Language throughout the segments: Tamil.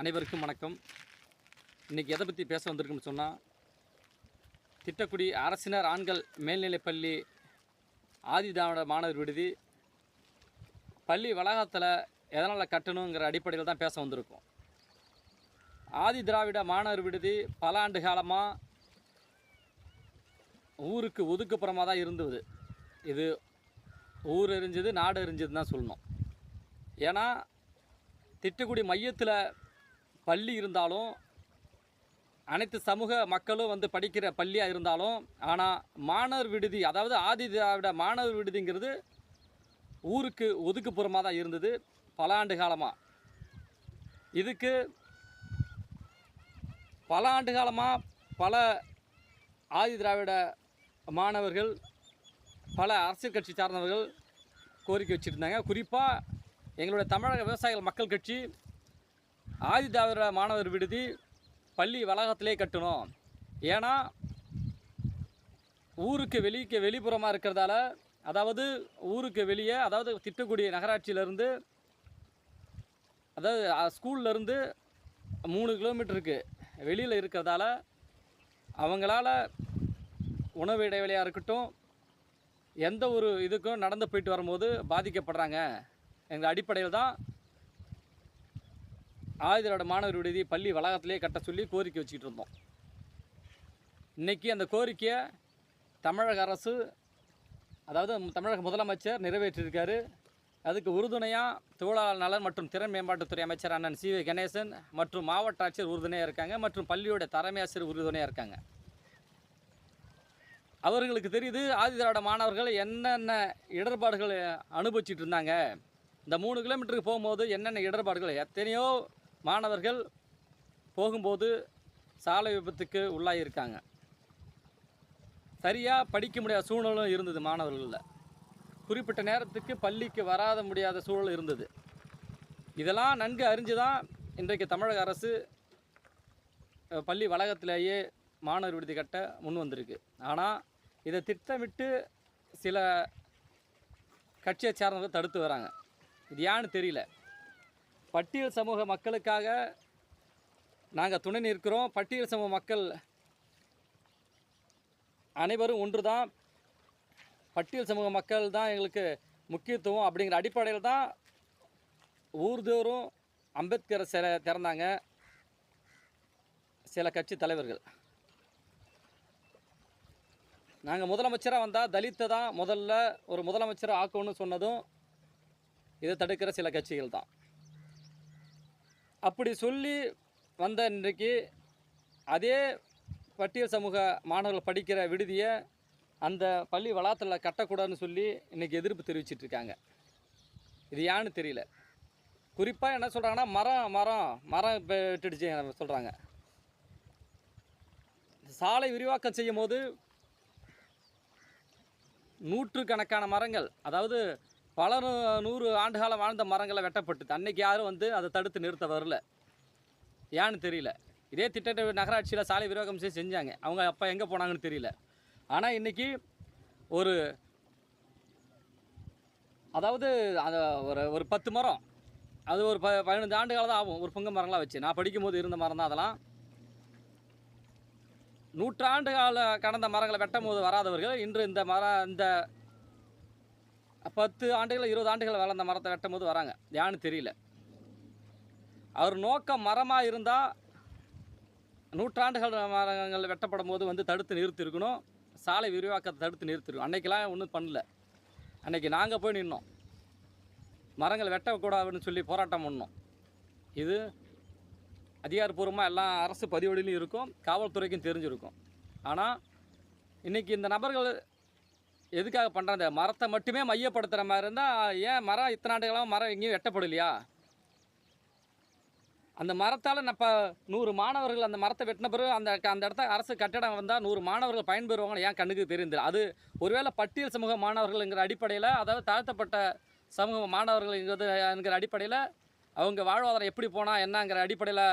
அனைவருக்கும் வணக்கம். இன்றைக்கி எதை பற்றி பேச வந்திருக்குன்னு சொன்னால் திட்டக்குடி அரசினர் ஆண்கள் மேல்நிலைப்பள்ளி ஆதிதிராவிட மாணவர் விடுதி பள்ளி வளாகத்தில் எதனால் கட்டணுங்கிற அடிப்படையில் தான் பேச வந்திருக்கோம். ஆதி திராவிட மாணவர் விடுதி பல ஆண்டு காலமாக ஊருக்கு ஒதுக்குப்புறமாக தான் இருந்தது. இது ஊர் எரிஞ்சது நாடு எரிஞ்சதுன்னு தான் சொல்லணும். ஏன்னா திட்டுக்குடி மையத்தில் பள்ளி இருந்தாலும் அனைத்து சமூக மக்களும் வந்து படிக்கிற பள்ளியாக இருந்தாலும் ஆனால் மாணவர் விடுதி அதாவது ஆதி திராவிட மாணவர் விடுதிங்கிறது ஊருக்கு ஒதுக்குப்புறமாக தான் இருந்தது பல ஆண்டு காலமாக இதுக்கு பல ஆண்டு காலமாக பல ஆதி திராவிட மாணவர்கள் பல அரசியல் கட்சி சார்ந்தவர்கள் கோரிக்கை வச்சுருந்தாங்க. குறிப்பாக எங்களுடைய தமிழக விவசாயிகள் மக்கள் கட்சி ஆதி திராவிட மாணவர் விடுதி பள்ளி வளாகத்திலே கட்டணும். ஏன்னா ஊருக்கு வெளிக்கு வெளிப்புறமாக இருக்கிறதால அதாவது ஊருக்கு வெளியே அதாவது திட்டக்குடி நகராட்சியிலேருந்து அதாவது ஸ்கூல்லேருந்து ஸ்கூல்ல இருந்து மூணு கிலோமீட்டருக்கு வெளியில் இருக்கிறதால அவங்களால உணவு இடைவெளியாக இருக்கட்டும் எந்த ஒரு இதுக்கும் நடந்து போயிட்டு வரும்போது பாதிக்கப்படுறாங்க. எங்கள் அடிப்படையில் தான் ஆயுதரோட மாணவர் விடுதி பள்ளி வளாகத்திலே கட்ட சொல்லி கோரிக்கை வச்சுக்கிட்டு இருந்தோம். இன்றைக்கி அந்த கோரிக்கையை தமிழக அரசு அதாவது தமிழக முதலமைச்சர் நிறைவேற்றியிருக்காரு. அதுக்கு உறுதுணையாக தொழிலாளர் நலன் மற்றும் திறன் மேம்பாட்டுத்துறை அமைச்சர் அண்ணன் சி வி கணேசன் மற்றும் மாவட்ட ஆட்சியர் உறுதுணையாக இருக்காங்க மற்றும் பள்ளியோட தலைமை ஆசிரியர் உறுதுணையாக இருக்காங்க. அவர்களுக்கு தெரியுது ஆதிதிராவிட மாணவர்கள் என்னென்ன இடர்பாடுகளை அனுபவிச்சுட்டு இருந்தாங்க. இந்த மூணு கிலோமீட்டருக்கு போகும்போது என்னென்ன இடர்பாடுகள் எத்தனையோ மாணவர்கள் போகும்போது சாலை விபத்துக்கு உள்ளாகியிருக்காங்க சரியாக படிக்க முடியாத சூழலும் இருந்தது மாணவர்களில். குறிப்பிட்ட நேரத்துக்கு பள்ளிக்கு வராத முடியாத சூழல் இருந்தது. இதெல்லாம் நன்கு அறிஞ்சு தான் இன்றைக்கு தமிழக அரசு பள்ளி வளாகத்திலேயே மாணவர் விடுதி கட்ட முன் வந்திருக்கு. ஆனால் இதை திட்டமிட்டு சில கட்சியை சார்ந்தவங்க தடுத்து வராங்க. இது ஏன்னு தெரியல. பட்டியல் சமூக மக்களுக்காக நாங்கள் துணை நிற்கிறோம். பட்டியல் சமூக மக்கள் அனைவரும் ஒன்று தான் பட்டியல் சமூக மக்கள் தான் எங்களுக்கு முக்கியத்துவம் அப்படிங்கிற அடிப்படையில் தான் ஊர்தோறும் அம்பேத்கர் சிலை திறந்தாங்க. சில கட்சி தலைவர்கள். நாங்கள் முதலமைச்சராக வந்தால் தலித்தை தான் முதல்ல ஒரு முதலமைச்சராக ஆக்கணும்னு சொன்னதும் இதை தடுக்கிற சில கட்சிகள் தான். அப்படி சொல்லி வந்த இன்றைக்கு அதே பட்டியல் சமூக மாணவர்கள் படிக்கிற விடுதியை அந்த பள்ளி வளாகத்தில் கட்டக்கூடாதுன்னு சொல்லி இன்றைக்கி எதிர்ப்பு தெரிவிச்சிட்டு இருக்காங்க. இது ஏன்னு தெரியல. குறிப்பாக என்ன சொல்கிறாங்கன்னா மரம் மரம் மரம் இப்போ விட்டுடுச்சு சொல்கிறாங்க சாலை விரிவாக்கம் செய்யும் போது நூற்றுக்கணக்கான மரங்கள் அதாவது பல நூறு ஆண்டுகாலம் வாழ்ந்த மரங்களை வெட்டப்பட்டு அன்னைக்கு யாரும் வந்து அதை தடுத்து நிறுத்த வரல. ஏன்னு தெரியல. இதே திட்டத்தை நகராட்சியில் சாலை விரோகம் செய்து செஞ்சாங்க. அவங்க அப்போ எங்கே போனாங்கன்னு தெரியல. ஆனால் இன்றைக்கி ஒரு அதாவது அந்த ஒரு ஒரு பத்து மரம். அது ஒரு ப பதினஞ்சு ஆண்டு காலம் தான் ஆகும். ஒரு பொங்க மரங்களாக வச்சு. நான் படிக்கும்போது இருந்த மரம் தான் அதெல்லாம். நூற்றாண்டு கால கடந்த மரங்களை வெட்டும் போது வராதவர்கள் இன்று இந்த மரம் இந்த பத்து ஆண்டுகள் இருபது ஆண்டுகள் வளர்ந்த மரத்தை வெட்டும் போது வராங்க. ஏன்னு தெரியல. அவர் நோக்கம் மரமாக இருந்தால் நூற்றாண்டுகள் மரங்கள் வெட்டப்படும் போது வந்து தடுத்து நிறுத்திருக்கணும். சாலை விரிவாக்கத்தை தடுத்து நிறுத்திருக்கணும். அன்றைக்கெலாம் ஒன்றும் பண்ணல. அன்னைக்கு நாங்கள் போய் நின்னோம். மரங்கள் வெட்டக்கூடாதுன்னு சொல்லி போராட்டம் பண்ணோம். இது அதிகாரப்பூர்வமாக எல்லா அரசு பதிவடிலையும் இருக்கும். காவல்துறைக்கும் தெரிஞ்சிருக்கும். ஆனால் இன்றைக்கி இந்த நபர்கள் எதுக்காக பண்ணுறாங்க மரத்தை மட்டுமே மையப்படுத்துகிற மாதிரி இருந்தால் ஏன் மரம் இத்தனை ஆண்டுகளாக மரம் எங்கேயும் வெட்டப்படலையா? அந்த மரத்தால் நம்ம நூறு மாணவர்கள் அந்த மரத்தை வெட்டின பிறகு அந்த அந்த இடத்த அரசு கட்டடம் வந்தால் நூறு மாணவர்கள் பயன்பெறுவாங்கன்னு ஏன் கண்ணுக்கு தெரியுது அது ஒருவேளை பட்டியல் சமூக மாணவர்கள்ங்கிற அடிப்படையில் அதாவது தாழ்த்தப்பட்ட சமூக மாணவர்கள்ங்கிறது என்கிற அடிப்படையில் அவங்க வாழ்வாதாரம் எப்படி போனால் என்னங்கிற அடிப்படையில்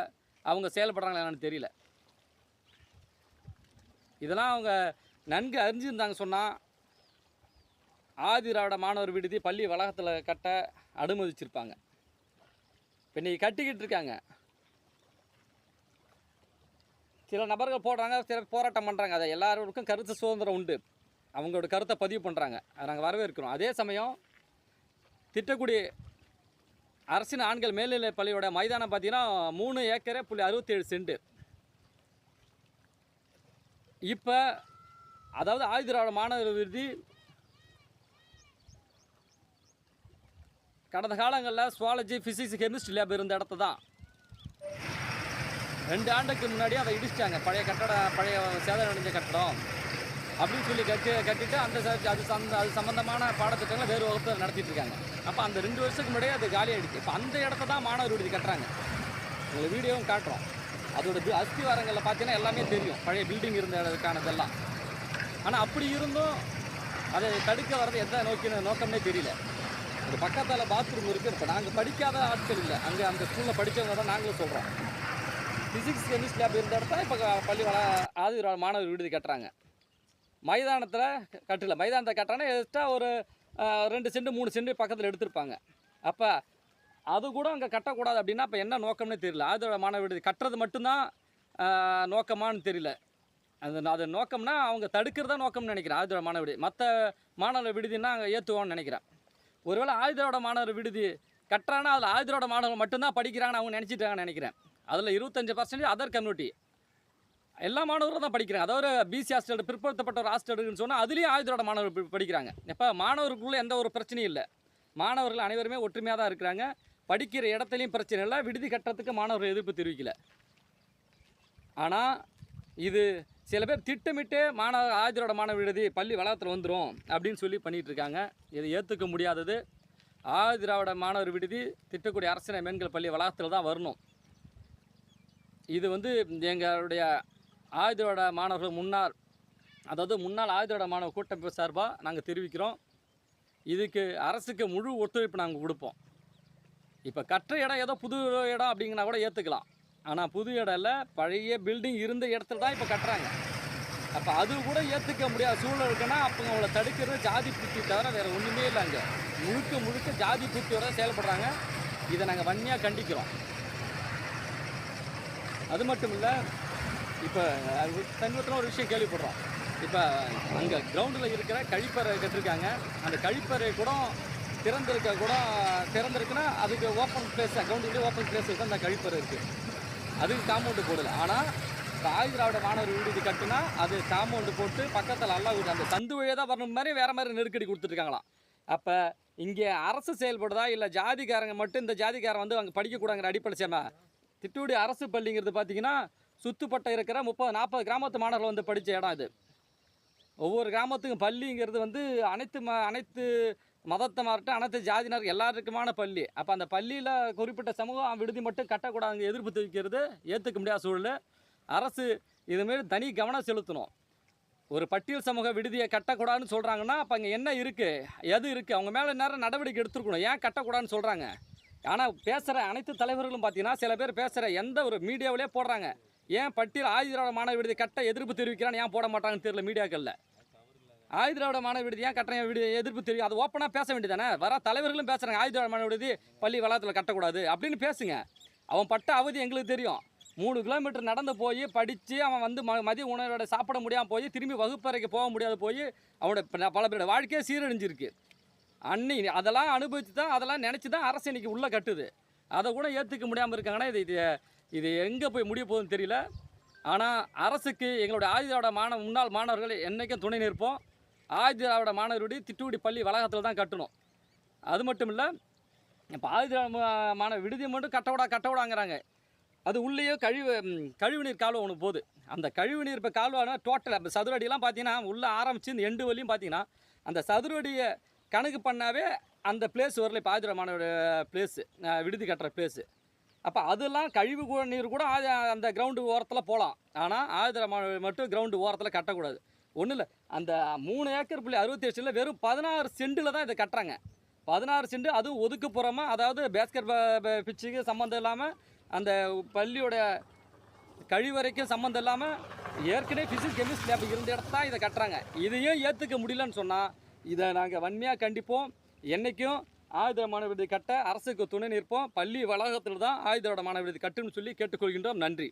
அவங்க செயல்படுறாங்களா என்னன்னு தெரியல. இதெல்லாம் அவங்க நன்கு அறிஞ்சிருந்தாங்க சொன்னால் ஆதி மாணவர் விடுதி பள்ளி வளாகத்தில் கட்ட அனுமதிச்சிருப்பாங்க. இப்போ இன்றைக்கி கட்டிக்கிட்டு இருக்காங்க. சில நபர்கள் போடுறாங்க சில போராட்டம் பண்ணுறாங்க அதை எல்லாருக்கும் கருத்து சுதந்திரம் உண்டு. அவங்களோட கருத்தை பதிவு பண்ணுறாங்க அதை நாங்கள் வரவேற்கிறோம். அதே சமயம் திட்டக்குடி அரசின் ஆண்கள் மேல்நிலை பள்ளியோட மைதானம் பார்த்திங்கன்னா மூணு ஏக்கரே புள்ளி அறுபத்தேழு சென்ட். இப்போ அதாவது ஆயுதிராவிட மாணவர் விருதி கடந்த காலங்களில் சுவாலஜி ஃபிசிக்ஸ் கெமிஸ்ட்ரி லேப் இருந்த இடத்த தான் ரெண்டு ஆண்டுக்கு முன்னாடி அதை இடிச்சிட்டாங்க. பழைய கட்டட பழைய சேதம் அடைஞ்ச கட்டடம். அப்படின்னு சொல்லி கட்டி கட்டிட்டு அந்த ச- அது சந்த அது சம்மந்தமான பாடத்திட்டங்களை வேறு வகுப்பு நடத்திட்டு இருக்காங்க. அப்போ அந்த ரெண்டு வருஷத்துக்கு முன்னாடியே அது காலி இப்போ அந்த இடத்த தான் மாணவர் விடுதி கட்டுறாங்க. உங்களை வீடியோவும் காட்டுறோம். அதோட பி- அஸ்திவாரங்களில் பார்த்தீங்கன்னா எல்லாமே தெரியும். பழைய பில்டிங் இருந்த இடத்துக்கானதெல்லாம் ஆனால் அப்படி இருந்தும் அதை தடுக்க வர்றது எந்த நோக்கின நோக்கம்னே தெரியல. ஒரு பக்கத்தால் பாத்ரூம் இருக்குது இப்போ நாங்கள் படிக்காத ஆட்கள் இல்லை. அங்கே அந்த ஸ்கூலில் படித்தவங்க தான் நாங்களும் சொல்கிறோம் ஃபிசிக்ஸ் கெமிஸ்ட்ரி லேப் இருந்த இடத்த இப்போ பள்ளி வள ஆதி மாணவர் விடுதி கட்டுறாங்க. மைதானத்தில் கட்டல. மைதானத்தை கட்டுறாங்கன்னா எக்ஸ்ட்ரா ஒரு ரெண்டு சென்ட் மூணு சென்ட் பக்கத்தில் எடுத்திருப்பாங்க. அப்போ அது கூட அங்கே கட்டக்கூடாது அப்படின்னா இப்போ என்ன நோக்கம்னே தெரியல. ஆதிரோட மாணவர் விடுதி கட்டுறது மட்டும்தான் நோக்கமானு நோக்கமான்னு தெரியல. அது அது நோக்கம்னா அவங்க தடுக்கிறதா நோக்கம்னு நினைக்கிறேன். ஆதிரோட மாணவர் விடுதி. மற்ற மாணவர் விடுதினா அங்கே ஏற்றுவோம்னு நினைக்கிறேன். ஒருவேளை ஆயுதரோட மாணவர் விடுதி கட்டுறானா அதில் ஆயுதரோட மாணவர்கள் மட்டும்தான் படிக்கிறாங்கன்னு அவங்க நினச்சிட்டாங்கன்னு நினைக்கிறேன். அதில் இருபத்தஞ்சு பர்சன்டேஜ் அதர் கம்யூனிட்டி எல்லா மாணவர்களும் தான் படிக்கிறாங்க. அதாவது பிசி ஹாஸ்டல் பிற்படுத்தப்பட்ட ஒரு ஹாஸ்டல்னு சொன்னால் அதுலேயும் ஆயுதரோட மாணவர்கள் படிக்கிறாங்க. இப்போ மாணவர்களுக்குள்ளே எந்த ஒரு பிரச்சனையும் இல்லை. மாணவர்கள் அனைவருமே ஒற்றுமையாக தான் இருக்கிறாங்க. படிக்கிற இடத்துலையும் பிரச்சனை இல்லை. விடுதி கட்டுறதுக்கு மாணவர்கள் எதிர்ப்பு தெரிவிக்கல. ஆனால் இது சில பேர் திட்டமிட்டே மாணவ ஆஜரோட மாணவ விடுதி பள்ளி வளாகத்தில் வந்துடும் அப்படின்னு சொல்லி பண்ணிகிட்டு இருக்காங்க. இதை ஏற்றுக்க முடியாதது. ஆதிராவிட மாணவர் விடுதி திட்டக்குடி அரசின மேன்கள் பள்ளி வளாகத்தில் தான் வரணும். இது வந்து எங்களுடைய ஆயுதோட மாணவர்கள் முன்னாள் அதாவது முன்னாள் ஆயுதோட மாணவர் கூட்டமைப்பு சார்பாக நாங்கள் தெரிவிக்கிறோம். இதுக்கு அரசுக்கு முழு ஒத்துழைப்பு நாங்கள் கொடுப்போம். இப்போ கற்ற இடம் ஏதோ புது இடம் அப்படிங்கன்னா கூட ஏற்றுக்கலாம் ஆனால் புது இடம் இல்லை பழைய பில்டிங் இருந்த இடத்துல தான் இப்போ கட்டுறாங்க. அப்போ அது கூட ஏற்றுக்க முடியாத சூழல் இருக்குன்னா அப்போ அவங்கள தடுக்கிறது ஜாதி புத்தி தவிர வேறு ஒன்றுமே இல்லை அங்கே. முழுக்க முழுக்க ஜாதி புத்தியோட செயல்படுறாங்க. இதை நாங்கள் வன்மையாக கண்டிக்கிறோம். அது மட்டும் இல்லை இப்போ சமீபத்தில் ஒரு விஷயம் கேள்விப்படுறோம். இப்போ அங்கே கிரவுண்டில் இருக்கிற கழிப்பறை கட்டிருக்காங்க. அந்த கழிப்பறை கூட திறந்திருக்க கூட திறந்திருக்குன்னா அதுக்கு ஓப்பன் பிளேஸ் கிரவுண்டுக்குள்ளே ஓப்பன் பிளேஸ் இருக்குது அந்த கழிப்பறை இருக்குது அதுக்கு காம்பவுண்டு போடல. ஆனால் தாய் திராவிட மாணவர் விடுதி கட்டுனா அது காம்பவுண்டு போட்டு பக்கத்தில் நல்லா வீடு அந்த தந்து வழியாக தான் வரணும் மாதிரி வேறு மாதிரி நெருக்கடி கொடுத்துருக்காங்களாம் அப்போ இங்கே அரசு செயல்படுதா இல்லை ஜாதிக்காரங்க மட்டும் இந்த ஜாதிக்காரன் வந்து அங்கே படிக்கக்கூடாங்கிற அடிப்படை சேம திட்டூடி அரசு பள்ளிங்கிறது பார்த்தீங்கன்னா சுத்துப்பட்ட இருக்கிற முப்பது நாற்பது கிராமத்து மாணவர்கள் வந்து படித்த இடம் இது ஒவ்வொரு கிராமத்துக்கும் பள்ளிங்கிறது வந்து அனைத்து ம அனைத்து மதத்தை மாறட்டும் அனைத்து ஜாதியினர் எல்லாருக்குமான பள்ளி. அப்போ அந்த பள்ளியில் குறிப்பிட்ட சமூகம் விடுதி மட்டும் கட்டக்கூடாது எதிர்ப்பு தெரிவிக்கிறது ஏற்றுக்க முடியாத சூழல் அரசு இதுமாரி தனி கவனம் செலுத்தணும். ஒரு பட்டியல் சமூக விடுதியை கட்டக்கூடாதுன்னு சொல்கிறாங்கன்னா அப்போ அங்கே என்ன இருக்குது எது இருக்குது அவங்க மேலே நேரம் நடவடிக்கை எடுத்துருக்கணும். ஏன் கட்டக்கூடாதுன்னு சொல்கிறாங்க ஆனால் பேசுகிற அனைத்து தலைவர்களும் பார்த்தீங்கன்னா சில பேர் பேசுகிற எந்த ஒரு மீடியாவிலே போடுறாங்க. ஏன் பட்டியல் ஆயுதிராவிட மாணவ விடுதி கட்ட எதிர்ப்பு தெரிவிக்கிறான்னு ஏன் போட மாட்டாங்கன்னு தெரியல மீடியாக்களில். ஆயுதிராவிட மாணவ விடுதி ஏன் கட்டணம் விடு எதிர்ப்பு தெரியும். அது ஓப்பனாக பேச வேண்டியதானே வர தலைவர்களும் பேசுகிறாங்க ஆயுதிராவிட மாணவ விடுதி பள்ளி வளாகத்தில் கட்டக்கூடாது அப்படின்னு பேசுங்க. அவன் பட்ட அவதி எங்களுக்கு தெரியும். மூணு கிலோமீட்டர் நடந்து போய் படித்து அவன் வந்து ம மதிய உணவோட சாப்பிட முடியாமல் போய் திரும்பி வகுப்பறைக்கு போக முடியாது போய் அவனோட ப- பல பேரோட வாழ்க்கையே சீரழிஞ்சிருக்கு. அன்னி அதெல்லாம் அனுபவித்து தான் அதெல்லாம் நினச்சி தான் அரசு இன்னைக்கு உள்ளே கட்டுது. அதை கூட ஏற்றுக்க முடியாமல் இருக்காங்கன்னா இது இது இது எங்கே போய் முடிய போகுதுன்னு தெரியல. ஆனால் அரசுக்கு எங்களுடைய ஆயுதிராவிட மாணவ முன்னாள் மாணவர்கள் என்றைக்கும் துணை நிற்போம். ஆயுதிராவிட மாணவருடைய திட்டுக்குடி பள்ளி வளாகத்தில் தான் கட்டணும். அது மட்டும் இல்லை இப்போ ஆயுதிராவிட மா- மாணவ விடுதி மட்டும் கட்டவிடா கட்டவிடாங்கிறாங்க அது உள்ளேயே கழிவு கழிவுநீர் கால்வா ஒன்று போகுது. அந்த கழிவுநீர் இப்போ கால்வானா டோட்டல் இப்போ சதுரடியெல்லாம் பார்த்தீங்கன்னா உள்ளே ஆரம்பித்து இந்த எண்டு வழியும் பார்த்தீங்கன்னா அந்த சதுரடியை கணக்கு பண்ணாவே அந்த பிளேஸ் வரல. இப்போ ஆதிரமானோட பிளேஸு விடுதி கட்டுற பிளேஸு அப்போ அதெல்லாம் கழிவு கூட நீர் கூட அந்த கிரவுண்டு ஓரத்தில் போகலாம் ஆனால் ஆதிரமான மட்டும் கிரவுண்டு ஓரத்தில் கட்டக்கூடாது. ஒன்றும் இல்லை அந்த மூணு ஏக்கர் புள்ளி அறுபத்தி ஏழு வெறும் பதினாறு சென்டில் தான் இதை கட்டுறாங்க. பதினாறு சென்ட் அதுவும் ஒதுக்குப்புறமா அதாவது பேஸ்கெட் பிச்சுக்கு சம்மந்தம் இல்லாமல் அந்த பள்ளியோட கழிவறைக்கும் சம்மந்தம் இல்லாமல் ஏற்கனவே ஃபிசிக்ஸ் கெமிஸ்ட் லேப் இருந்த இடத்த தான் இதை கட்டுறாங்க. இதையும் ஏற்றுக்க முடியலன்னு சொன்னால் இதை நாங்கள் வன்மையாக கண்டிப்போம். என்றைக்கும் ஆயுத மாணவ கட்ட அரசுக்கு துணை நிற்போம். பள்ளி வளாகத்தில் தான் ஆயுதோட மாணவ கட்டுன்னு சொல்லி கேட்டுக்கொள்கின்றோம். நன்றி.